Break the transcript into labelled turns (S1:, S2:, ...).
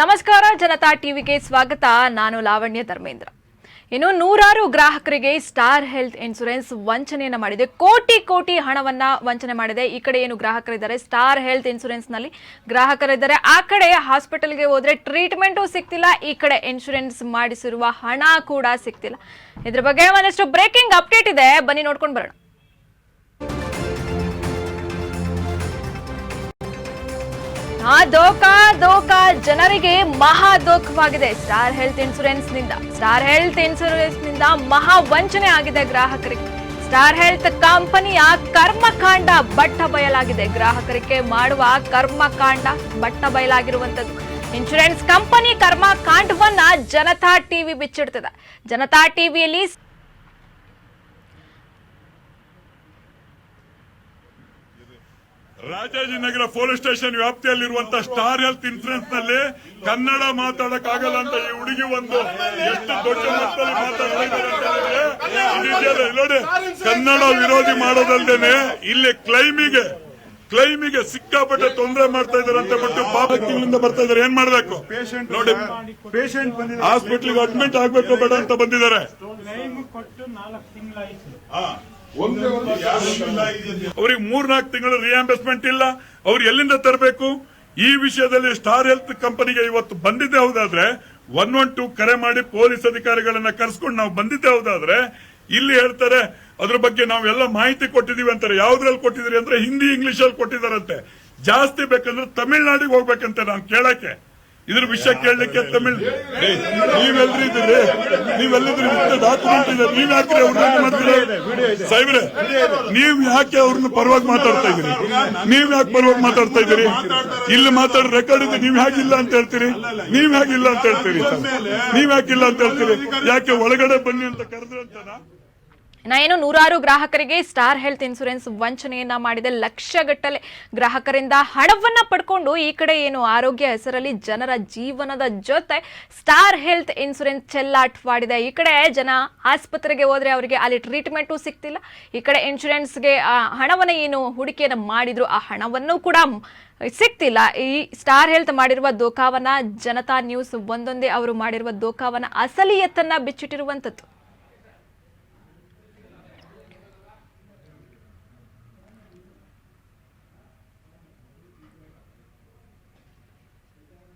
S1: ನಮಸ್ಕಾರ, ಜನತಾ ಟಿವಿಗೆ ಸ್ವಾಗತ. ನಾನು ಲಾವಣ್ಯ ಧರ್ಮೇಂದ್ರ. ಇನ್ನು ನೂರಾರು ಗ್ರಾಹಕರಿಗೆ ಸ್ಟಾರ್ ಹೆಲ್ತ್ ಇನ್ಸೂರೆನ್ಸ್ ವಂಚನೆಯನ್ನು ಮಾಡಿದೆ. ಕೋಟಿ ಕೋಟಿ ಹಣವನ್ನ ವಂಚನೆ ಮಾಡಿದೆ. ಈ ಕಡೆ ಏನು ಗ್ರಾಹಕರಿದ್ದಾರೆ? Star Health ಇನ್ಸೂರೆನ್ಸ್ನಲ್ಲಿ ಗ್ರಾಹಕರಿದ್ದಾರೆ. ಆ ಕಡೆ ಹಾಸ್ಪಿಟಲ್ಗೆ ಹೋದ್ರೆ ಟ್ರೀಟ್ಮೆಂಟು ಸಿಗ್ತಿಲ್ಲ. ಈ ಕಡೆ ಇನ್ಶೂರೆನ್ಸ್ ಮಾಡಿಸಿರುವ ಹಣ ಕೂಡ ಸಿಗ್ತಿಲ್ಲ. ಇದ್ರ ಬಗ್ಗೆ ಒಂದಷ್ಟು ಬ್ರೇಕಿಂಗ್ ಅಪ್ಡೇಟ್ ಇದೆ. ಬನ್ನಿ ನೋಡ್ಕೊಂಡು ಬರೋಣ. ಆ ದೋಖ ದೋಕ ಜನರಿಗೆ ಮಹಾ ದೋಖವಾಗಿದೆ. ಸ್ಟಾರ್ ಹೆಲ್ತ್ ಇನ್ಸೂರೆನ್ಸ್ನಿಂದ. ಸ್ಟಾರ್ ಹೆಲ್ತ್ ಇನ್ಸೂರೆನ್ಸ್ನಿಂದ ಮಹಾ ವಂಚನೆ ಆಗಿದೆ ಗ್ರಾಹಕರಿಗೆ. ಸ್ಟಾರ್ ಹೆಲ್ತ್ ಕಂಪನಿಯ ಕರ್ಮಕಾಂಡ ಬಟ್ಟ ಬಯಲಾಗಿದೆ. ಗ್ರಾಹಕರಿಗೆ ಮಾಡುವ ಕರ್ಮಕಾಂಡ ಬಟ್ಟ ಬಯಲಾಗಿರುವಂತದ್ದು ಇನ್ಶೂರೆನ್ಸ್ ಕಂಪನಿ ಕರ್ಮಕಾಂಡವನ್ನ ಜನತಾ ಟಿವಿ ಬಿಚ್ಚಿಡ್ತದೆ. ಜನತಾ ಟಿವಿಯಲ್ಲಿ
S2: ರಾಜಾಜಿನಗರ ಪೊಲೀಸ್ ಸ್ಟೇಷನ್ ವ್ಯಾಪ್ತಿಯಲ್ಲಿರುವಂತ ಸ್ಟಾರ್ ಹೆಲ್ತ್ ಇನ್ಸೂರೆನ್ಸ್ನಲ್ಲಿ ಕನ್ನಡ ಮಾತಾಡಕ್ ಆಗಲ್ಲ ಅಂತ ಈ ಹುಡುಗಿ ಒಂದು ಎಷ್ಟು ದೊಡ್ಡ ಮಟ್ಟದಲ್ಲಿ ಮಾತಾಡ್ತಾ ಇದ್ದಾರೆ ನೋಡಿ ಕನ್ನಡ ವಿರೋಧಿ ಮಾಡೋದಲ್ದೇನೆ ಇಲ್ಲಿ ಕ್ಲೈಮಿಗೆ ಕ್ಲೈಮಿಗೆ ಸಿಕ್ಕಾಪಟ್ಟೆ ತೊಂದರೆ ಮಾಡ್ತಾ ಇದಾರೆ ಅಂತ ಬಿಟ್ಟು ಪಾಪ ತಿಂಗಳಿಂದ ಬರ್ತಾ ಇದಾರೆ ಏನ್ ಮಾಡ್ಬೇಕು? ನೋಡಿ
S3: ಪೇಷಂಟ್
S2: ಹಾಸ್ಪಿಟ್ಲಿಗೆ ಅಡ್ಮಿಟ್ ಆಗ್ಬೇಕು ಬೇಡ ಅಂತ ಬಂದಿದ್ದಾರೆ. ಅವ್ರಿಗೆ ಮೂರ್ನಾಲ್ಕು ತಿಂಗಳು ರಿಯಾಂಬರ್ಸ್ಮೆಂಟ್ ಇಲ್ಲ. ಅವ್ರು ಎಲ್ಲಿಂದ ತರಬೇಕು? ಈ ವಿಷಯದಲ್ಲಿ ಸ್ಟಾರ್ ಹೆಲ್ತ್ ಕಂಪನಿಗೆ ಇವತ್ತು ಬಂದಿದ್ದೆ ಹೌದಾದ್ರೆ ಒನ್ ಒನ್ ಟೂ ಕರೆ ಮಾಡಿ ಪೊಲೀಸ್ ಅಧಿಕಾರಿಗಳನ್ನ ಕರೆಸ್ಕೊಂಡು ನಾವು ಬಂದಿದ್ದೆ ಹೌದಾದ್ರೆ ಇಲ್ಲಿ ಹೇಳ್ತಾರೆ ಅದ್ರ ಬಗ್ಗೆ ನಾವೆಲ್ಲ ಮಾಹಿತಿ ಕೊಟ್ಟಿದೀವಿ ಅಂತಾರೆ. ಯಾವ್ದ್ರಲ್ಲಿ ಕೊಟ್ಟಿದ್ರಿ ಅಂದ್ರೆ ಹಿಂದಿ ಇಂಗ್ಲಿಷ್ ಅಲ್ಲಿ ಕೊಟ್ಟಿದಾರಂತೆ ಜಾಸ್ತಿ ಬೇಕಂದ್ರೆ ತಮಿಳ್ನಾಡಿಗೆ ಹೋಗ್ಬೇಕಂತೆ ನಾನು ಕೇಳಕ್ಕೆ. ಇದ್ರ ವಿಷಯ ಕೇಳಲಿಕ್ಕೆ ತಮಿಳ್. ನೀವೆಲ್ಲರೂ ನೀವೆಲ್ರಿದ್ದೀರಿ ನೀವೆಲ್ಲಿದ್ರಿ? ಡಾಕ್ಯುಮೆಂಟ್ ಇದೆ ನೀವ್ ಯಾಕ್ರಿ ಅವ್ರನ್ನ ಮಾಡ್ತೀರಾ? ಸಾಹೇಬ್ರೆ, ನೀವ್ ಯಾಕೆ ಅವ್ರನ್ನ ಪರವಾಗಿ ಮಾತಾಡ್ತಾ ಇದೀರಿ ನೀವ್ ಯಾಕೆ ಪರವಾಗಿ ಮಾತಾಡ್ತಾ ಇದೀರಿ ಇಲ್ಲಿ ಮಾತಾಡ ರೆಕಾರ್ಡ್ ಇದೆ. ನೀವ್ ಹೇಗಿಲ್ಲ ಅಂತ ಹೇಳ್ತೀರಿ? ನೀವ್ ಹೇಗಿಲ್ಲ ಅಂತ ಹೇಳ್ತೀರಿ? ನೀವ್ ಯಾಕಿಲ್ಲ ಅಂತ ಹೇಳ್ತೀರಿ? ಯಾಕೆ ಒಳಗಡೆ ಬನ್ನಿ ಅಂತ ಕರೆದ್ರಂತನಾ
S1: ಇನ್ನ ಏನು ನೂರಾರು ಗ್ರಾಹಕರಿಗೆ ಸ್ಟಾರ್ ಹೆಲ್ತ್ ಇನ್ಸೂರೆನ್ಸ್ ವಂಚನೆಯನ್ನ ಮಾಡಿದೆ ಲಕ್ಷಗಟ್ಟಲೆ ಗ್ರಾಹಕರಿಂದ ಹಣವನ್ನ ಪಡ್ಕೊಂಡು ಈ ಕಡೆ ಏನು ಆರೋಗ್ಯ ಹೆಸರಲ್ಲಿ ಜನರ ಜೀವನದ ಜೊತೆ ಸ್ಟಾರ್ ಹೆಲ್ತ್ ಇನ್ಸೂರೆನ್ಸ್ ಚೆಲ್ಲಾಟವಾಡಿದೆ ಈ ಕಡೆ ಜನ ಆಸ್ಪತ್ರೆಗೆ ಹೋದ್ರೆ ಅವರಿಗೆ ಅಲ್ಲಿ ಟ್ರೀಟ್ಮೆಂಟು ಸಿಗ್ತಿಲ್ಲ. ಈ ಕಡೆ ಇನ್ಶೂರೆನ್ಸ್ಗೆ ಆ, ಹಣವನ್ನ ಏನು ಹೂಡಿಕೆಯನ್ನು ಮಾಡಿದ್ರು, ಆ ಹಣವನ್ನು ಕೂಡ ಸಿಗ್ತಿಲ್ಲ. ಈ ಸ್ಟಾರ್ ಹೆಲ್ತ್ ಮಾಡಿರುವ ದೋಖಾವನ್ನ ಜನತಾ ನ್ಯೂಸ್ ಒಂದೊಂದೇ ಅವರು ಮಾಡಿರುವ ದೋಖಾವನ್ನ ಅಸಲಿಯತ್ತನ್ನ ಬಿಚ್ಚಿಟ್ಟಿರುವಂತದ್ದು.